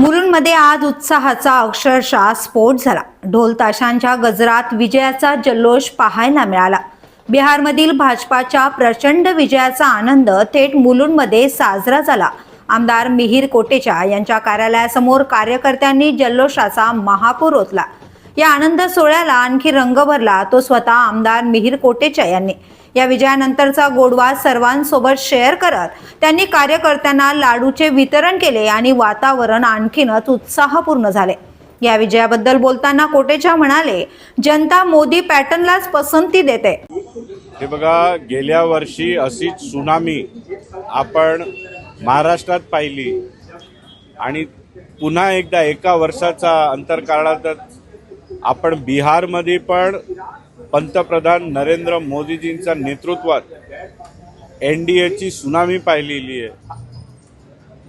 मुलुंडमध्ये आज उत्साहाचा अक्षरशः स्फोट झाला. ढोल ताशांच्या गजरात विजयाचा जल्लोष पाहायला मिळाला. बिहारमधील भाजपाच्या प्रचंड विजयाचा आनंद थेट मुलुंडमध्ये साजरा झाला. आमदार मिहीर कोटेचा यांच्या कार्यालयासमोर कार्यकर्त्यांनी जल्लोषाचा महापूर ओतला. या आनंद सोहळ्याला आणखी रंग भरला तो स्वतः आमदार मिहीर कोटेचा यांनी. या विजयानंतरचा गोडवा सर्वांसोबत शेअर करत त्यांनी कार्यकर्त्यांना लाडूचे वितरण केले आणि वातावरण आणखीनच उत्साहपूर्ण झाले. या विजयाबद्दल बोलताना कोटेचा म्हणाले जनता मोदी पॅटर्नलाच पसंती देते. हे बघा गेल्या वर्षी अशीच सुनामी आपण महाराष्ट्रात पाहिली आणि पुन्हा एकदा एका वर्षाचा अंतरकाळातच आपण बिहारमध्ये पण पंतप्रधान नरेंद्र मोदीजींच्या नेतृत्वात एन डी एची सुनामी पाहिलेली आहे.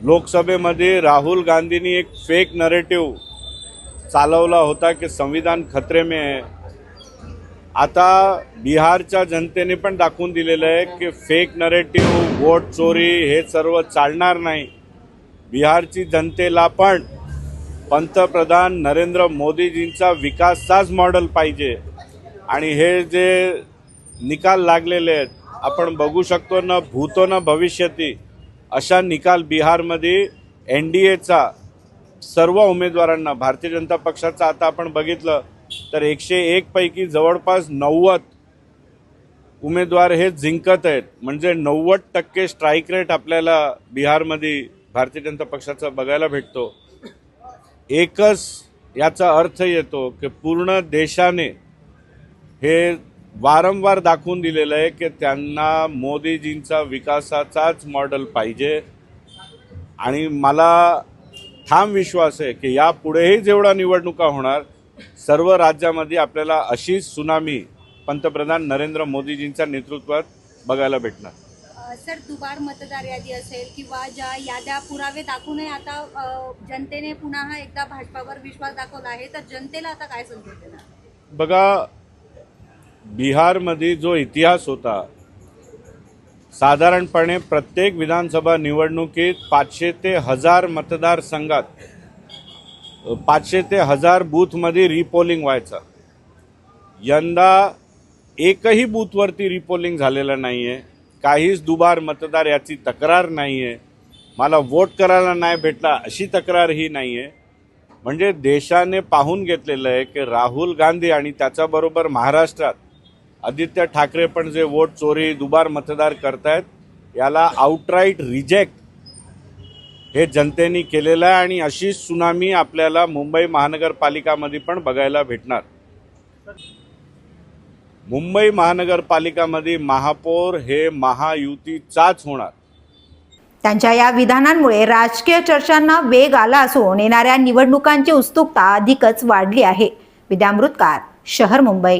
लोकसभेमध्ये राहुल गांधींनी एक फेक नरेटिव्ह चालवला होता की संविधान खतरे में आहे आता बिहारच्या जनतेने पण दाखवून दिलेलं आहे की फेक नरेटिव्ह वोट चोरी हे सर्व चालणार नाही. बिहारची जनतेला पण पंतप्रधान नरेंद्र मोदीजींचा विकासाच मॉडेल पाहिजे. आणि हे जे निकाल लागलेले आहेत आपण बघू शकतो ना भूतो ना भविष्यती अशा निकाल बिहारमध्ये एन डी एचा सर्व उमेदवारांना भारतीय जनता पक्षाचा आता आपण बघितलं तर एकशे एक पैकी जवळपास नव्वद उमेदवार हे जिंकत आहेत. म्हणजे नव्वद टक्के स्ट्राईक रेट आपल्याला बिहारमध्ये भारतीय जनता पक्षाचा बघायला भेटतो. एकच याचा अर्थ येतो की पूर्ण देशाने हे वारंवार दाखवून दिलेलं आहे की त्यांना मोदीजींचा विकासाचाच मॉडेल पाहिजे. आणि मला ठाम विश्वास आहे की यापुढेही जेवढा निवडणुका होणार सर्व राज्यामध्ये आपल्याला अशीच सुनामी पंतप्रधान नरेंद्र मोदीजींच्या नेतृत्वात बघायला भेटणार. सर दुबार मतदार यादी असेल किंवा ज्या याद्या पुरावे दाखवूनही आता जनतेने पुन्हा एकदा भाजपावर विश्वास दाखवला आहे तर जनतेला आता काय संदेश देणार? बघा बिहारमध्ये जो इतिहास होता साधारणपणे प्रत्येक विधानसभा निवडणुकीत पाचशे ते हजार मतदारसंघात पाचशे ते हजार बूथमध्ये रिपोलिंग व्हायचं. यंदा एकही बूथवरती रिपोलिंग झालेलं नाही आहे काहीच दुबार मतदार याची तक्रार नाही आहे मला वोट करायला नाही भेटला अशी तक्रारही नाही आहे म्हणजे देशाने पाहून घेतलेलं आहे की राहुल गांधी आणि त्याच्याबरोबर महाराष्ट्रात आदित्य ठाकरे पण जे वोट चोरी दुबार मतदार करतायत याला आउटराईट रिजेक्ट हे जनतेने केलेलं आहे आणि अशीच सुनामी आपल्याला मुंबई महानगरपालिकामध्ये पण बघायला भेटणार. मुंबई महानगरपालिकामध्ये महापौर हे महायुतीचाच होणार. त्यांच्या या विधानांमुळे राजकीय चर्चांना वेग आला असून येणाऱ्या निवडणुकांची उत्सुकता अधिकच वाढली आहे. विद्यामृतकार शहर मुंबई.